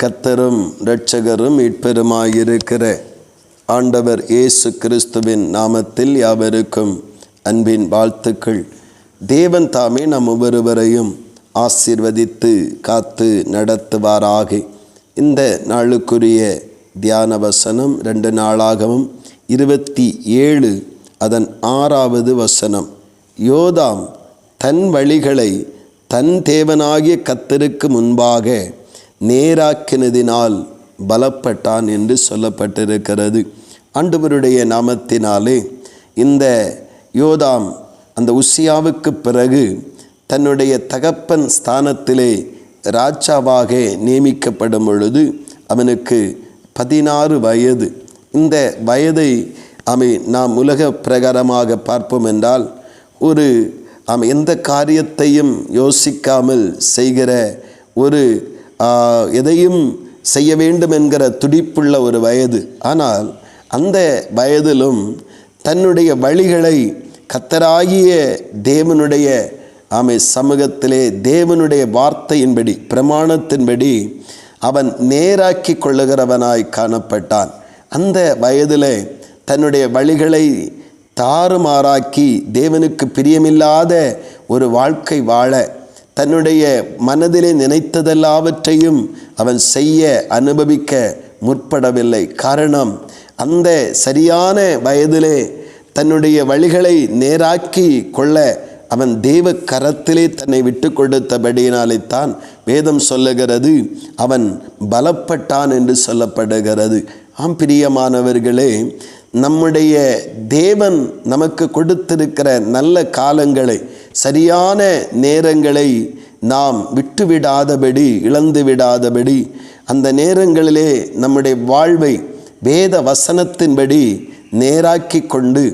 கத்தரும் இரட்சகரும் மீட்பெருமாயிருக்கிற ஆண்டவர் இயேசு கிறிஸ்துவின் நாமத்தில் யாவருக்கும் அன்பின் வாழ்த்துக்கள். தேவன் தாமே நம் ஒவ்வொருவரையும் ஆசீர்வதித்து காத்து நடத்துவாராக. இந்த நாளுக்குரிய தியான வசனம் ரெண்டு நாளாகவும் இருபத்தி ஏழு அதன் ஆறாவது வசனம். யோதாம் தன் வழிகளை தன் தேவனாகிய கத்தருக்கு முன்பாக நேராக்கினதினால் பலப்பட்டான் என்று சொல்லப்பட்டிருக்கிறது. ஆண்டவருடைய நாமத்தினாலே இந்த யோதாம் அந்த உசியாவுக்கு பிறகு தன்னுடைய தகப்பன் ஸ்தானத்திலே ராஜாவாக நியமிக்கப்படும் பொழுது அவனுக்கு பதினாறு வயது. இந்த வயதை அவை நாம் உலக பிரகாரமாக பார்ப்போம் என்றால் ஒரு அவன் எந்த காரியத்தையும் யோசிக்காமல் செய்கிற ஒரு எதையும் செய்ய வேண்டும் என்கிற துடிப்புள்ள ஒரு வயது. ஆனால் அந்த வயதிலும் தன்னுடைய வழிகளை கத்தராகிய தேவனுடைய ஆமை சமூகத்திலே தேவனுடைய வார்த்தையின்படி பிரமாணத்தின்படி அவன் நேராக்கி கொள்ளுகிறவனாய் காணப்பட்டான். அந்த வயதிலே தன்னுடைய வழிகளை தாறுமாறாக்கி தேவனுக்கு பிரியமில்லாத ஒரு வாழ்க்கை வாழ தன்னுடைய மனதிலே நினைத்ததெல்லாவற்றையும் அவன் செய்ய அனுபவிக்க முற்படவில்லை. காரணம் அந்த சரியான வயதிலே தன்னுடைய வழிகளை நேராக்கி கொள்ள அவன் தேவ கரத்திலே தன்னை விட்டு கொடுத்தபடியினாலே தான் வேதம் சொல்லுகிறது அவன் பலப்பட்டான் என்று சொல்லப்படுகிறது. ஆம் பிரியமானவர்களே நம்முடைய தேவன் நமக்கு கொடுத்திருக்கிற நல்ல காலங்களை சரியான நேரங்களை நாம் விட்டுவிடாதபடி இழந்து விடாதபடி அந்த நேரங்களிலே நம்முடைய வாழ்வை வேத வசனத்தின்படி நேராக்கி கொண்டு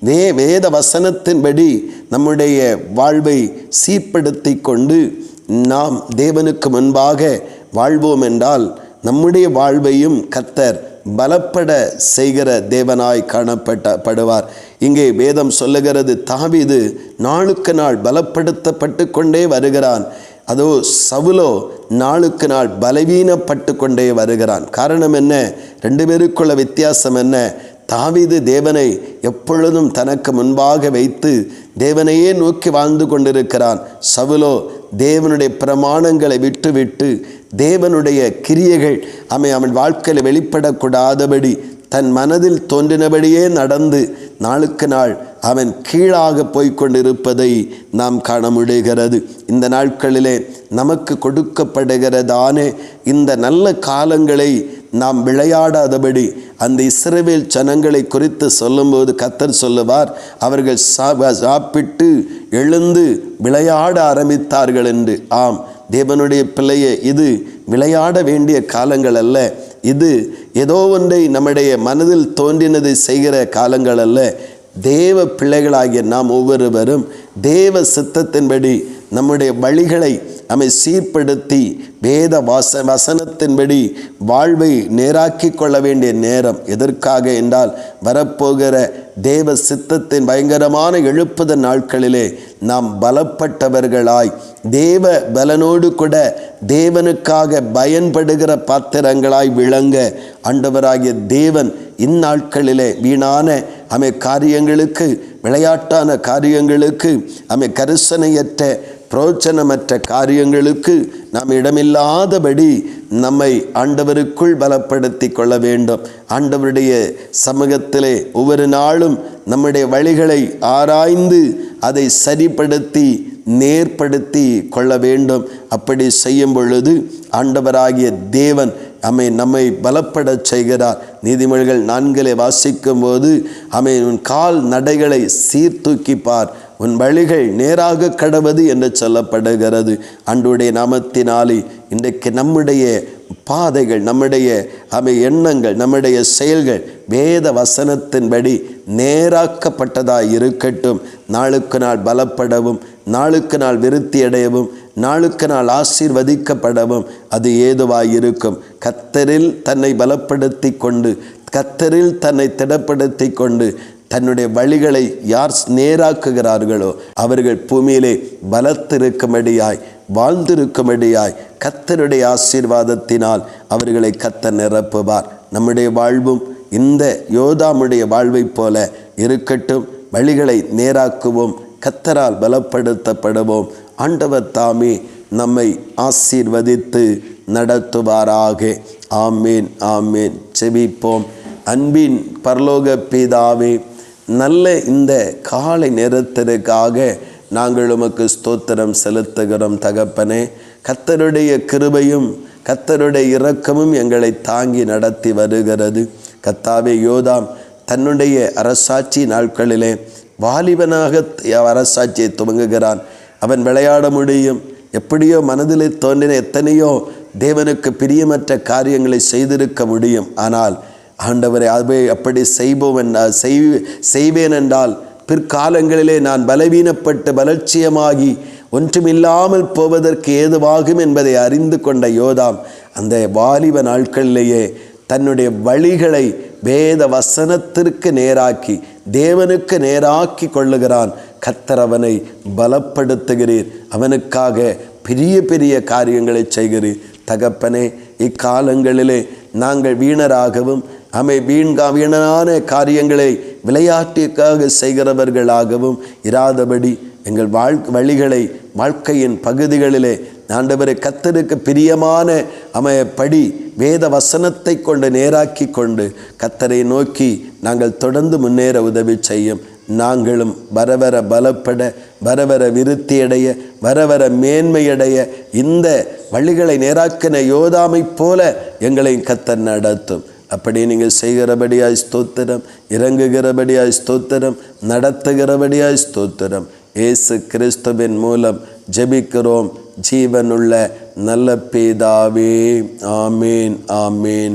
நே வேத வசனத்தின்படி நம்முடைய வாழ்வை சீர்படுத்தி கொண்டு நாம் தேவனுக்கு முன்பாக வாழ்வோம் என்றால் நம்முடைய வாழ்வையும் கத்தர் பலப்பட செய்கிற தேவனாய் காணப்பட்ட படுவார். இங்கே வேதம் சொல்லுகிறது தாவிது நாளுக்கு நாள் பலப்படுத்தப்பட்டு கொண்டே வருகிறான். அதோ சவுலோ நாளுக்கு நாள் பலவீனப்பட்டு கொண்டே வருகிறான். காரணம் என்ன? ரெண்டு பேருக்குள்ள வித்தியாசம் என்ன? தாவீது தேவனை எப்பொழுதும் தனக்கு முன்பாக வைத்து தேவனையே நோக்கி வாழ்ந்து கொண்டிருக்கிறான். சவுலோ தேவனுடைய பிரமாணங்களை விட்டுவிட்டு தேவனுடைய கிரியைகள் அவை அவன் வாழ்க்கையில் வெளிப்படக்கூடாதபடி தன் மனதில் தோன்றினபடியே நடந்து நாளுக்கு நாள் அவன் கீழாக போய்கொண்டிருப்பதை நாம் காண முடிகிறது இந்த நாட்களிலே நமக்கு கொடுக்கப்படுகிறதான இந்த நல்ல காலங்களை நாம் விளையாடாதபடி அந்த இஸ்ரவேல் ஜனங்களை குறித்து சொல்லும்போது கத்தர் சொல்லுவார் அவர்கள் சா- சாப்பிட்டு எழுந்து விளையாட ஆரம்பித்தார்கள் என்று. ஆம் தேவனுடைய பிள்ளையே இது விளையாட வேண்டிய காலங்கள் அல்ல. இது ஏதோ ஒன்றை நம்முடைய மனதில் தோன்றினதை செய்கிற காலங்கள் அல்ல தேவ பிள்ளைகளாகிய நாம் ஒவ்வொருவரும் தேவ சித்தத்தின்படி நம்முடைய வழிகளை நம்மை சீர்படுத்தி வேத வாச வசனத்தின்படி வாழ்வை நேராக்கி கொள்ள வேண்டிய நேரம் எதற்காக என்றால் வரப்போகிற தேவ சித்தத்தின் பயங்கரமான எழுப்புத நாட்களிலே நாம் பலப்பட்டவர்களாய் தேவ பலனோடு கூட தேவனுக்காக பயன்படுகிற பாத்திரங்களாய் விளங்க ஆண்டவராகிய தேவன் இந்நாட்களிலே வீணான அமை காரியங்களுக்கு விளையாட்டான காரியங்களுக்கு அமை கரிசனையற்ற பிரோச்சனமற்ற காரியங்களுக்கு நாம் இடமில்லாதபடி நம்மை ஆண்டவருக்குள் பலப்படுத்தி கொள்ள வேண்டும். ஆண்டவருடைய சமூகத்திலே ஒவ்வொரு நாளும் நம்முடைய வழிகளை ஆராய்ந்து அதை சரிப்படுத்தி நேர்படுத்தி கொள்ள வேண்டும். அப்படி செய்யும் பொழுது ஆண்டவராகிய தேவன் அமை நம்மை பலப்படச் செய்கிறார். நீதிமொழிகள் நான்களை வாசிக்கும் போது அமை உன் கால் நடைகளை சீர்தூக்கிப்பார். உன் வழிகள் நேராக கடவது என்று சொல்லப்படுகிறது. அன்றுடைய நாமத்தினாலே இன்றைக்கு நம்முடைய பாதைகள் நம்முடைய அவை எண்ணங்கள் நம்முடைய செயல்கள் வேத வசனத்தின்படி நேராக்கப்பட்டதாக இருக்கட்டும். நாளுக்கு நாள் பலப்படவும் நாளுக்கு நாள் விருத்தி அடையவும் நாளுக்கு நாள் ஆசீர்வதிக்கப்படவும் அது ஏதுவாக இருக்கும். கத்தரில் தன்னை பலப்படுத்தி கொண்டு கத்தரில் தன்னை திடப்படுத்தி கொண்டு தன்னுடைய வழிகளை யார் நேராக்குகிறார்களோ அவர்கள் பூமியிலே பலத்திருக்கும்படியாய் வாழ்ந்திருக்கும்படியாய் கத்தருடைய ஆசீர்வாதத்தினால் அவர்களை கத்த நிரப்புவார். நம்முடைய வாழ்வும் இந்த யோதாமுடைய வாழ்வைப் போல இருக்கட்டும். வழிகளை நேராக்குவோம். கத்தரால் பலப்படுத்தப்படுவோம். ஆண்டவர் தாமே நம்மை ஆசீர்வதித்து நடத்துவாராக. ஆமேன் ஆமேன். செபிப்போம் அன்பின் பரலோக பிதாவே நல்ல இந்த காலை நேரத்திற்காக நாங்கள் உமக்கு ஸ்தோத்திரம் செலுத்துகிறோம் தகப்பனே. கத்தருடைய கிருபையும் கத்தருடைய இரக்கமும் எங்களை தாங்கி நடத்தி வருகிறது. கத்தாவே யோதாம் தன்னுடைய அரசாட்சி நாட்களிலே வாலிபனாக அரசாட்சியை துவங்குகிறான். அவன் விளையாட முடியும். எப்படியோ மனதிலே தோன்றின எத்தனையோ தேவனுக்கு பிரியமற்ற காரியங்களை செய்திருக்க முடியும். ஆனால் ஆண்டவரை அதை அப்படி செய்பவன் செய் செய்வேன் என்றால் பிற்காலங்களிலே நான் பலவீனப்பட்டு பலட்சியமாகி ஒன்றுமில்லாமல் போவதற்கு ஏதுவாகும் என்பதை அறிந்து கொண்ட யோதாம் அந்த வாலிப நாட்களிலேயே தன்னுடைய வழிகளை வேத வசனத்திற்கு நேராக்கி தேவனுக்கு நேராக்கி கொள்ளுகிறான். கத்தர் அவனை பலப்படுத்துகிறீர். அவனுக்காக பெரிய பெரிய காரியங்களை செய்கிறீர். தகப்பனே இக்காலங்களிலே நாங்கள் வீணராகவும் அமை வீண்கா வீணனான காரியங்களை விளையாட்டிற்காக செய்கிறவர்களாகவும் இராதபடி எங்கள் வாழ் வழிகளை வாழ்க்கையின் பகுதிகளிலே ஆண்டவரை கத்தருக்கு பிரியமான அமைய படி வேத வசனத்தை கொண்டு நேராக்கி கொண்டு கத்தரை நோக்கி நாங்கள் தொடர்ந்து முன்னேற உதவி செய்யும். நாங்களும் வரவர பலப்பட வரவர விருத்தியடைய வரவர மேன்மையடைய இந்த வழிகளை நேராக்கின யோதாமைப் போல எங்களை கத்தர் நடத்தும். அப்படி நீங்கள் செய்கிறபடியாய் ஸ்தோத்திரம் இறங்குகிறபடியாய் ஸ்தோத்திரம் நடத்துகிறபடியாய் ஸ்தோத்திரம். இயேசு கிறிஸ்துவின் மூலம் ஜெபிக்கிறோம். ஜீவனுள்ள நல்ல பேதாவே. ஆமேன் ஆமேன்.